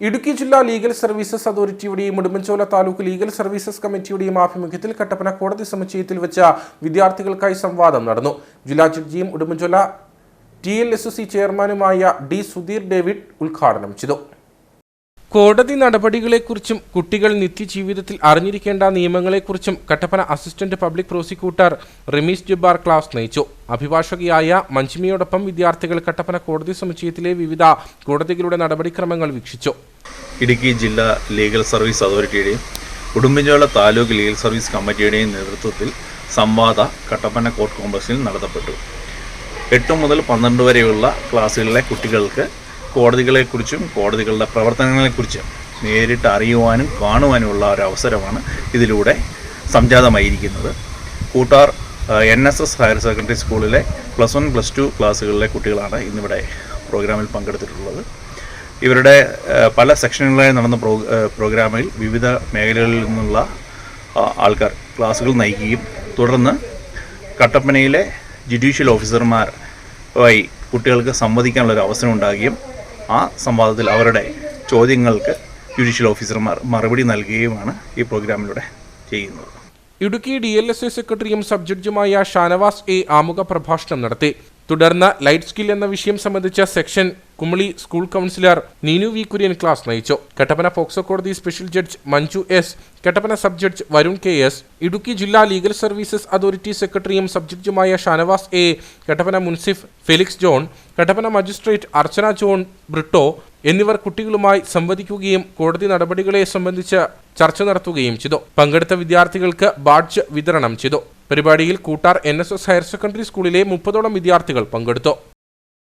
ഇടുക്കി ജില്ലാ legal services അതോറിറ്റിയുടെയും Udumbanchola taluk legal services കമ്മിറ്റിയുടെയും ആഭിമുഖ്യത്തിൽ കട്ടപ്പന കോടതി സമുച്ചയത്തിൽ വെച്ച വിദ്യാർത്ഥികൾക്കായി സംവാദം നടന്നു. ജില്ലാ ജഡ്ജിയും Udumbanchola T L S C ചെയർമാനുമായ ഡി സുധീർ ഡേവിഡ് ഉദ്ഘാടനം ചെയ്തു. കോടതി നടപടികളെക്കുറിച്ചും കുട്ടികൾ നിത്യജീവിതത്തിൽ അറിഞ്ഞിരിക്കേണ്ട നിയമങ്ങളെക്കുറിച്ചും Kattappana assistant public prosecutor Rameez Jabbar class നയിച്ചു. അഭിഭാഷകയായ മഞ്ജിമയോടൊപ്പം വിദ്യാർത്ഥികൾ കട്ടപ്പന കോടതി സമുച്ചയത്തിലെ വിവിധ കോടതികളുടെ നടപടിക്രമങ്ങൾ വീക്ഷിച്ചു. ഇടുക്കി ജില്ലാ ലീഗൽ സർവീസ് അതോറിറ്റിയുടെയും ഉടുമ്പൻചോല താലൂക്ക് ലീഗൽ സർവീസ് കമ്മിറ്റിയുടെയും നേതൃത്വത്തിൽ സംവാദ കട്ടപ്പന കോർട്ട് കോംപ്ലക്സിൽ നടത്തപ്പെട്ടു. എട്ട് മുതൽ പന്ത്രണ്ട് വരെയുള്ള ക്ലാസ്സുകളിലെ കുട്ടികൾക്ക് കോടതികളെക്കുറിച്ചും കോടതികളുടെ പ്രവർത്തനങ്ങളെക്കുറിച്ചും നേരിട്ട് അറിയുവാനും കാണുവാനുമുള്ള ഒരു അവസരമാണ് ഇതിലൂടെ സംജാതമായിരിക്കുന്നത്. Koottar N S S higher secondary സ്കൂളിലെ പ്ലസ് വൺ പ്ലസ് ടു ക്ലാസ്സുകളിലെ കുട്ടികളാണ് ഇന്നിവിടെ പ്രോഗ്രാമിൽ പങ്കെടുത്തിട്ടുള്ളത്. ഇവരുടെ പല സെക്ഷനുകളായി നടന്ന പ്രോ പ്രോഗ്രാമിൽ വിവിധ മേഖലകളിൽ നിന്നുള്ള ആൾക്കാർ ക്ലാസ്സുകൾ നയിക്കുകയും തുടർന്ന് കട്ടപ്പനയിലെ ജുഡീഷ്യൽ ഓഫീസർമാരുമായി കുട്ടികൾക്ക് സംവദിക്കാനുള്ളൊരു അവസരം ഉണ്ടാകുകയും ആ സംവാദത്തിൽ അവരുടെ ചോദ്യങ്ങൾക്ക് ജുഡീഷ്യൽ ഓഫീസർമാർ മറുപടി നൽകുകയുമാണ് ഈ പ്രോഗ്രാമിലൂടെ ചെയ്യുന്നത്. Idukki D L S A സെക്രട്ടറിയും സബ് ജഡ്ജുമായ ഷാനവാസ് എ ആമുഖ പ്രഭാഷണം നടത്തി. തുടർന്ന് ലൈറ്റ് സ്കിൽ എന്ന വിഷയം സംബന്ധിച്ച section Kumily school counsellor Neenu V Kurian class നയിച്ചു. കട്ടപ്പന പോക്സോ കോടതി special judge Manju S Kattappana sub judge Varun K S Idukki ജില്ലാ ലീഗൽ സർവീസസ് അതോറിറ്റി സെക്രട്ടറിയും സബ് ജഡ്ജുമായ Shanavas A Kattappana munsif Felix John Kattappana magistrate Archana John Britto എന്നിവർ കുട്ടികളുമായി സംവദിക്കുകയും കോടതി നടപടികളെ സംബന്ധിച്ച് ചർച്ച നടത്തുകയും ചെയ്തു. പങ്കെടുത്ത വിദ്യാർത്ഥികൾക്ക് ബാഡ്ജ് വിതരണം ചെയ്തു. പരിപാടിയിൽ Koottar N S S higher secondary സ്കൂളിലെ മുപ്പതോളം വിദ്യാർത്ഥികൾ പങ്കെടുത്തു.